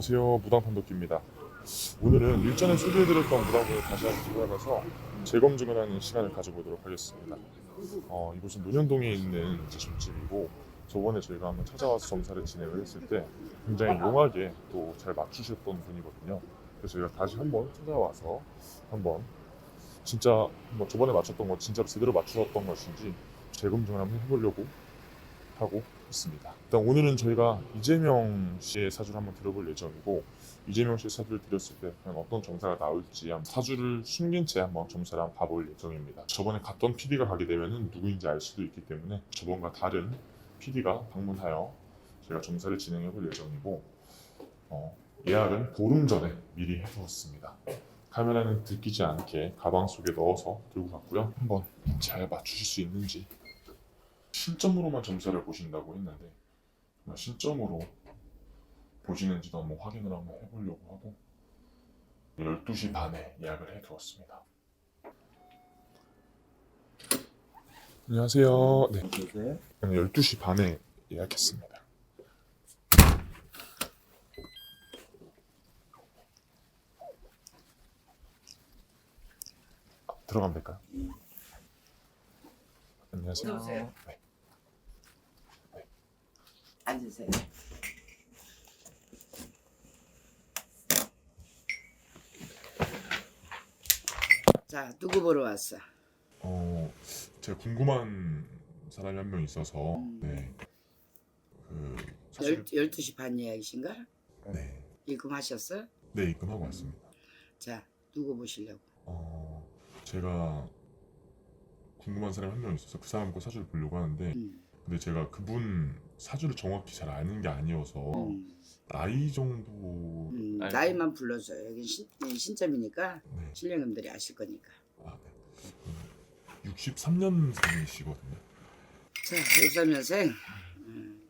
안녕하세요. 무당판독기입니다. 오늘은 일전에 소개해드렸던 무당분을 다시 한번 돌아가서 재검증을 하는 시간을 가져보도록 하겠습니다. 어, 이곳은 논현동에 있는 제품집이고 저번에 저희가 한번 찾아와서 점사를 진행을 했을 때 굉장히 용하게 또 잘 맞추셨던 분이거든요. 그래서 저희가 다시 한번 찾아와서 한번 진짜 뭐 저번에 맞췄던 거 진짜로 제대로 맞추셨던 것인지 재검증을 한번 해보려고 하고 있습니다. 일단 오늘은 저희가 이재명 씨의 사주를 한번 들어볼 예정이고 이재명 씨의 사주를 드렸을 때 과연 어떤 점사가 나올지 한번 사주를 숨긴 채 한번 점사를 한번 봐볼 예정입니다. 저번에 갔던 PD가 가게 되면은 누구인지 알 수도 있기 때문에 저번과 다른 PD가 방문하여 저희가 점사를 진행해 볼 예정이고 어, 예약은 보름 전에 미리 해두었습니다. 카메라는 들키지 않게 가방 속에 넣어서 들고 갔고요. 한번 잘 맞추실 수 있는지 신점으로만 점수를 보신다고 했는데 신점으로 보시는지도 한번 확인을 한번 해보려고 하고 12시 반에 예약을 해두었습니다. 안녕하세요. 네, 계세요? 저는 12시 반에 예약했습니다. 아, 들어가면 될까요? 안녕하세요. 들어오세요. 네. 앉으세요. 자, 누구 보러 왔어? 어, 제가 궁금한 사람이 한 명 있어서 음. 네. 그 사실 열, 12시 반 예약이신가? 네. 입금하셨어? 네, 입금하고 왔습니다. 자, 누구 보시려고? 어, 제가 궁금한 사람이 한 명 있어서 그 사람 거 사주를 보려고 하는데 음, 근데 제가 그분 사주를 정확히 잘 아는 게 아니어서 음, 나이 정도 음, 나이만 불러줘요. 여기 신, 신점이니까 네. 신령님들이 아실 거니까. 아, 네. 63년생이시거든요. 자, 63년생. 음,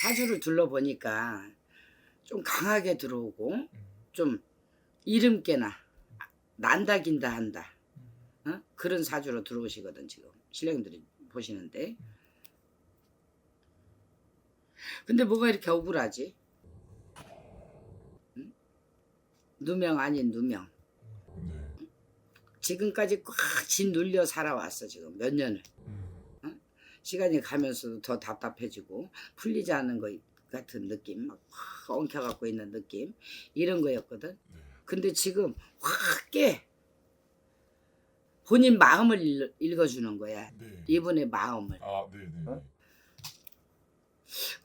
사주를 둘러보니까 좀 강하게 들어오고 좀 이름께나 난다긴다 한다 어? 그런 사주로 들어오시거든 지금 신령님들이 보시는데 근데 뭐가 이렇게 억울하지? 응? 누명 아닌 누명 네. 지금까지 꽉 짓눌려 살아왔어 지금 몇 년을 음, 시간이 가면서도 더 답답해지고 풀리지 않는 것 같은 느낌 막 확 엉켜갖고 있는 느낌 이런 거였거든 네. 근데 지금 확 깨 본인 마음을 읽- 읽어주는 거야 네. 이분의 마음을 아, 네, 네. 네. 어?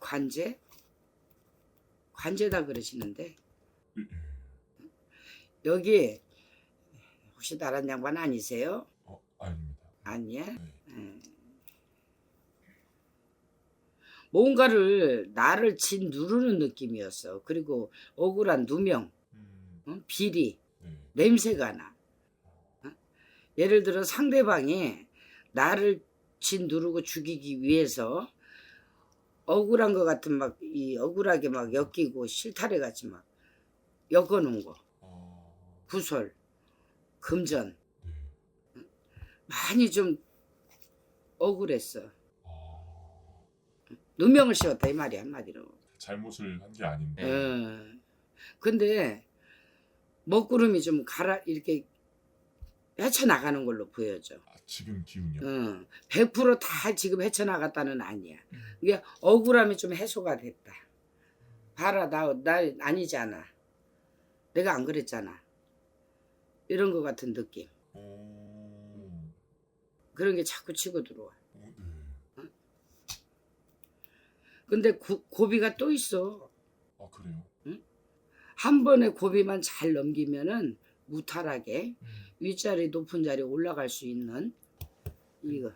관제 관제다 그러시는데 예, 여기 혹시 나란 양반 아니세요? 어, 아닙니다. 아니야? 네. 뭔가를 나를 진 누르는 느낌이었어. 그리고 억울한 누명, 음, 어? 비리, 네. 냄새가 나. 어? 예를 들어 상대방이 나를 진 누르고 죽이기 위해서 억울한 것 같은 막 이 억울하게 막 엮이고 실타래 같이 막 엮어놓은 거. 아, 구설, 금전 네. 많이 좀 억울했어. 아, 누명을 씌웠다 이 말이야 한마디로. 잘못을 한 게 아닌데. 예. 근데 먹구름이 좀 가라 이렇게 헤쳐나가는 걸로 보여져. 아, 지금 기운이요. 응. 100%다 지금 헤쳐나갔다는 아니야. 이게 억울함이 좀 해소가 됐다. 봐라 나, 나 아니잖아. 내가 안 그랬잖아. 이런 것 같은 느낌. 어, 그런 게 자꾸 치고 들어와. 어, 네. 근데 고, 고비가 또 있어. 아, 그래요? 한 번에 고비만 잘 넘기면은 무탈하게 음. 윗자리 높은 자리 올라갈 수 있는 이거.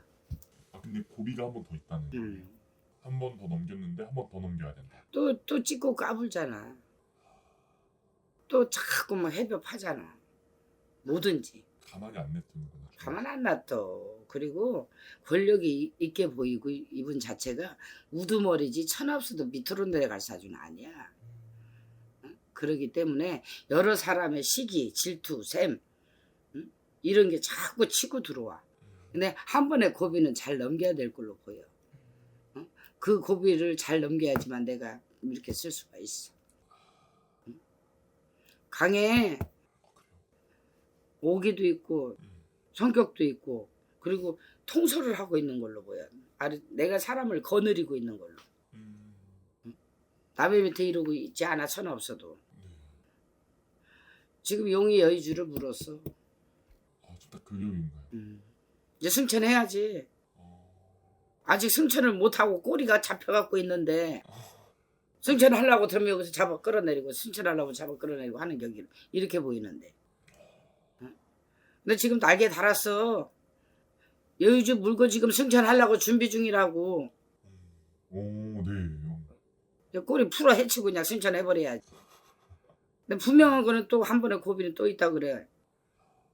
아, 근데 고비가 한 번 더 있다는 거예요. 음. 한번 더 넘겼는데 한 번 더 넘겨야 된다. 또, 또 찍고 까불잖아. 또 자꾸 막 해법하잖아. 뭐든지. 가만히 안 냅두는구나. 가만 안 놔둬. 그리고 권력이 있게 보이고 이분 자체가 우두머리지 천없어도 밑으로 내려갈 사주는 아니야. 응? 그러기 때문에 여러 사람의 시기, 질투, 샘 응? 이런 게 자꾸 치고 들어와. 근데 한 번에 고비는 잘 넘겨야 될 걸로 보여. 어? 그 고비를 잘 넘겨야지만 내가 이렇게 쓸 수가 있어. 응? 강해. 오기도 있고 성격도 있고 그리고 통솔을 하고 있는 걸로 보여. 내가 사람을 거느리고 있는 걸로. 남의 밑에 이러고 있지 않아 선 없어도. 지금 용이 여의주를 물었어. 아, 좀딱 근력인가요? 음. 이제 승천해야지. 아직 승천을 못하고 꼬리가 잡혀갖고 있는데 승천하려고 들면 여기서 잡아 끌어내리고 승천하려고 잡아 끌어내리고 하는 격이 이렇게 보이는데. 응? 근데 지금 날개 달았어. 여의주 물고 지금 승천하려고 준비 중이라고. 오, 네. 꼬리 풀어 헤치고 그냥 승천해버려야지. 근데 분명한 거는 또 한 번에 고비는 또 있다 그래.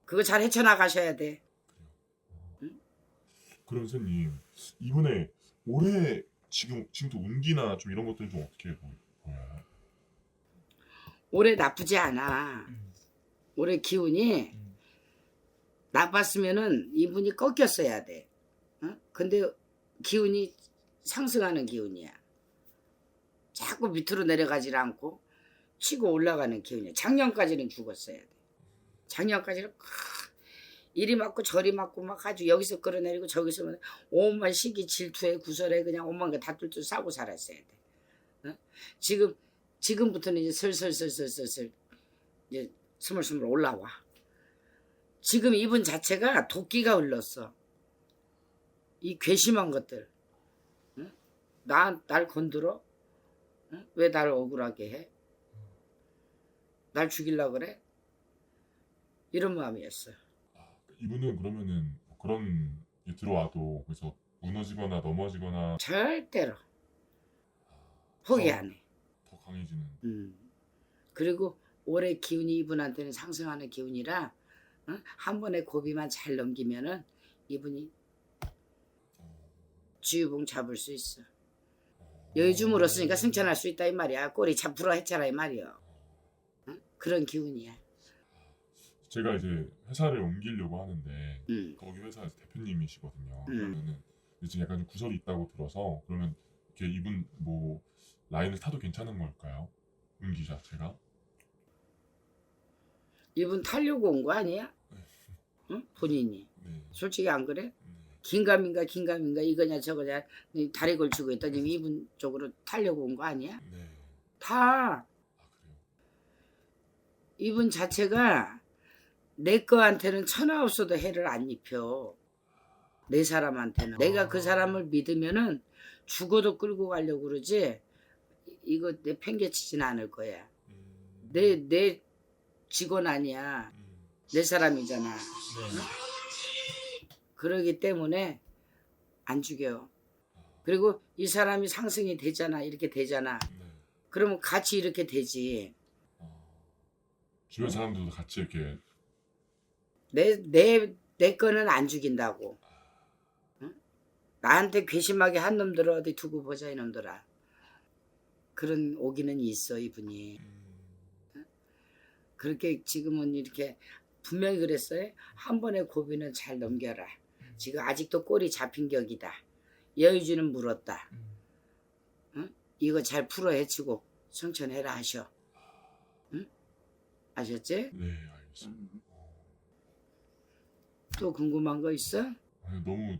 그거 잘 헤쳐나가셔야 돼. 그럼 선생님 이분의 올해 지금 지금도 운기나 좀 이런 것들 좀 어떻게 보- 보여요? 올해 나쁘지 않아. 올해 기운이 나빴으면은 이분이 꺾였어야 돼. 어? 근데 기운이 상승하는 기운이야. 자꾸 밑으로 내려가질 않고 치고 올라가는 기운이야. 작년까지는 죽었어야 돼. 작년까지는 크, 이리 맞고 저리 맞고 막 아주 여기서 끌어내리고 저기서 막 온만 시기 질투에 구설에 그냥 온만 거다 뚫뚫 싸고 살았어야 돼. 어? 지금 지금부터는 이제 슬슬슬슬슬슬 이제 스물스물 올라와. 지금 이분 자체가 도끼가 흘렀어. 이 괘씸한 것들. 응? 나, 날 건드려? 응? 왜 날 억울하게 해? 날 죽일라 그래? 이런 마음이었어. 이분은 그러면은 뭐 그런 게 들어와도 그래서 무너지거나 넘어지거나 절대로 포기 안 해. 더 강해지는 음. 그리고 올해 기운이 이분한테는 상승하는 기운이라 응? 한 번에 고비만 잘 넘기면은 이분이 주유봉 잡을 수 있어. 여의주 물었으니까 승천할 수 있다 이 말이야. 꼬리 잡으러 했잖아 이 말이야. 응? 그런 기운이야. 제가 이제 회사를 옮기려고 하는데 음. 거기 회사에서 대표님이시거든요. 음. 그러면은 지금 약간 좀 구설이 있다고 들어서 그러면 이렇게 이분 뭐 라인을 타도 괜찮은 걸까요? 운기 자체가? 이분 타려고 온 거 아니야? 응? 본인이. 네. 솔직히 안 그래? 네. 긴감인가 긴감인가 이거냐 저거냐 이 다리 걸치고 있더니 이분 쪽으로 타려고 온 거 아니야? 네. 다 아. 이분 자체가 내 거한테는 천하 없어도 해를 안 입혀. 내 사람한테는. 내가 그 사람을 믿으면은 죽어도 끌고 가려고 그러지. 이- 이거 내 팽개치진 않을 거야. 음. 내, 내 직원 아니야. 음. 내 사람이잖아. 네. 그러기 때문에 안 죽여. 그리고 이 사람이 상승이 되잖아. 이렇게 되잖아. 네. 그러면 같이 이렇게 되지. 어. 주변 사람들도 같이 이렇게 내, 내, 내 거는 안 죽인다고. 응? 나한테 괘씸하게 한 놈들을 어디 두고 보자, 이놈들아. 그런 오기는 있어, 이분이. 음. 그렇게 지금은 이렇게 분명히 그랬어요. 한 번의 고비는 잘 넘겨라. 지금 아직도 꼬리 잡힌 격이다. 여의주는 물었다. 응? 이거 잘 풀어 헤치고 성천해라 하셔. 응? 아셨지? 네 알겠습니다. 또 궁금한 거 있어? 아니, 너무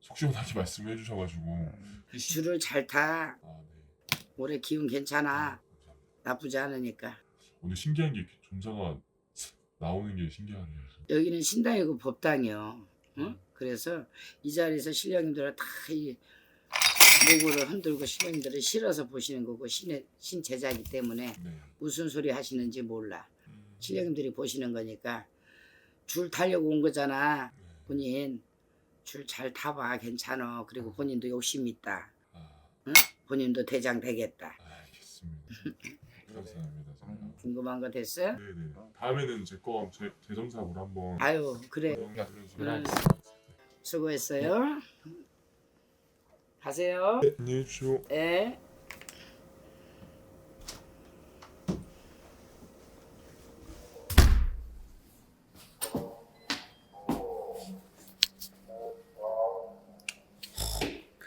속 시원하게 말씀해 주셔가지고 줄을 잘 타. 아 네. 올해 기운 괜찮아. 감사합니다. 나쁘지 않으니까. 오늘 신기한 게 존자가 나오는 게 신기하네요. 여기는 신당이고 법당이요. 응? 그래서 이 자리에서 신령님들은 다이 목을 흔들고 신령님들을 실어서 보시는 거고 신의 신 제자이기 때문에 네. 무슨 소리 하시는지 몰라. 음. 신령님들이 보시는 거니까 줄 타려고 온 거잖아. 네. 본인 줄 잘 타봐 괜찮아. 그리고 본인도 욕심 있다. 아, 본인도 대장 되겠다. 알겠습니다. 감사합니다. 음. 궁금한 거 됐어요? 네네. 다음에는 제거 재정상으로 한번. 아유 그래 음. 음. 수고했어요. 네. 가세요. 네, 안녕히 계 네.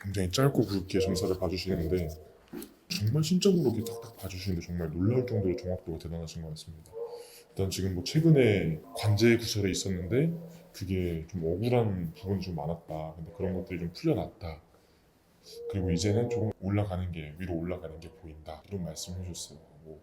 굉장히 짧고 굵게 점사를 봐주시는데 정말 신점으로 이렇게 탁탁 봐주시는데 정말 놀라울 정도로 정확도가 대단하신 것 같습니다. 일단 지금 뭐 최근에 관제 구설에 있었는데 그게 좀 억울한 부분이 좀 많았다. 근데 그런 것들이 좀 풀려났다. 그리고 이제는 조금 올라가는 게 위로 올라가는 게 보인다. 이런 말씀을 해주셨어요. 뭐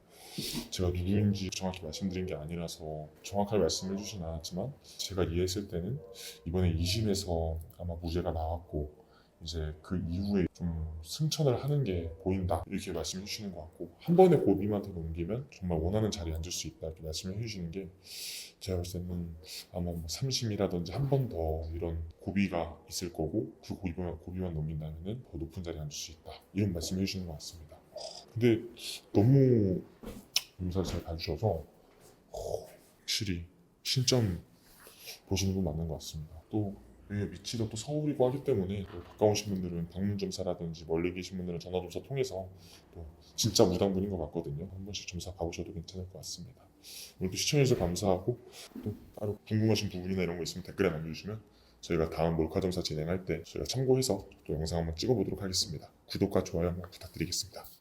제가 누구인지 정확히 말씀드린 게 아니라서 정확하게 말씀해 주진 않았지만 제가 이해했을 때는 이번에 2심에서 아마 무죄가 나왔고 이제 그 이후에 좀 승천을 하는 게 보인다. 이렇게 말씀해 주시는 것 같고 한 번에 고비한테 넘기면 정말 원하는 자리에 앉을 수 있다. 이렇게 말씀해 주시는 게 제가 볼 때는 아마 뭐 3심이라든지 한 번 더 이런 고비가 있을 거고 그 고비만, 고비만 넘긴다면 더 높은 자리에 앉을 수 있다. 이런 말씀해 주시는 것 같습니다. 근데 너무 용사를 잘 봐주셔서 어, 확실히 신점 보시는 분 맞는 것 같습니다. 또 위치도 또 서울이고 하기 때문에 또 가까우신 분들은 방문점사라든지 멀리 계신 분들은 전화점사 통해서 또 진짜 무당분인 것 같거든요. 한 번씩 점사 가보셔도 괜찮을 것 같습니다. 오늘도 시청해주셔서 감사하고 또 따로 궁금하신 부분이나 이런 거 있으면 댓글에 남겨주시면 저희가 다음 몰카점사 진행할 때 저희가 참고해서 또 영상 한번 찍어보도록 하겠습니다. 구독과 좋아요 한번 부탁드리겠습니다.